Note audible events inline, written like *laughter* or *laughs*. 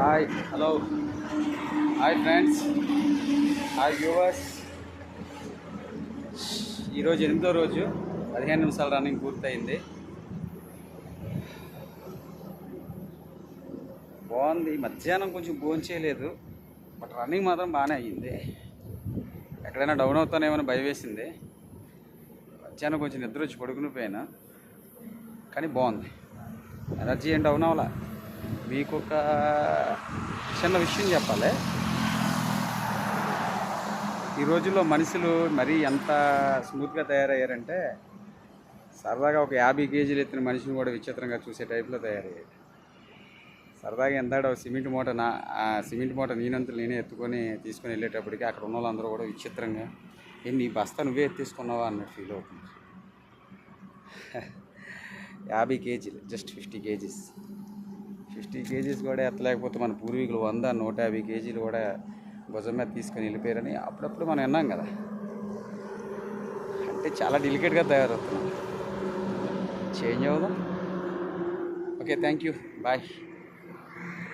Hi hello hi friends hi viewers ఈరోజు ఎనిమిదో రోజు. పదిహేను నిమిషాల రన్నింగ్ పూర్తయింది. బాగుంది. మధ్యాహ్నం కొంచెం భోజనం చేయలేదు. బట్ రన్నింగ్ మాత్రం బాగానే అయ్యింది. ఎక్కడైనా డౌన్ అవుతానేమని భయం వేసింది. మధ్యాహ్నం కొంచెం నిద్ర వచ్చి పడుకుని పోయినా. కానీ బాగుంది. ఎనర్జీ ఏం డౌన్ అవ్వాలా? మీకు ఒక చిన్న విషయం చెప్పాలి. ఈ రోజుల్లో మనుషులు మరీ ఎంత స్మూత్గా తయారయ్యారంటే సరదాగా ఒక యాభై కేజీలు ఎత్తిన మనిషిని కూడా విచిత్రంగా చూసే టైప్లో తయారయ్యారు. సరదాగా ఎంత సిమెంట్ మూట నా సిమెంట్ మూట నేనంతలు నేనే ఎత్తుకొని తీసుకొని వెళ్ళేటప్పటికి అక్కడ ఉన్న వాళ్ళందరూ కూడా విచిత్రంగా ఏ నీ బస్తా నువ్వే ఎత్తేసుకున్నావా? అన్నట్టు ఫీల్ అవుతుంది *laughs* యాభై కేజీలు just fifty KGs. Sixty KGs కూడా ఎత్తలేకపోతే మన పూర్వీకులు వంద నూట యాభై కేజీలు కూడా భుజం మీద తీసుకొని వెళ్ళిపోయారని అప్పుడప్పుడు మనం విన్నాం కదా. అంటే చాలా డెలికేట్గా తయారవుతున్నాం. చేంజ్ అవుదాం. Okay thank you bye.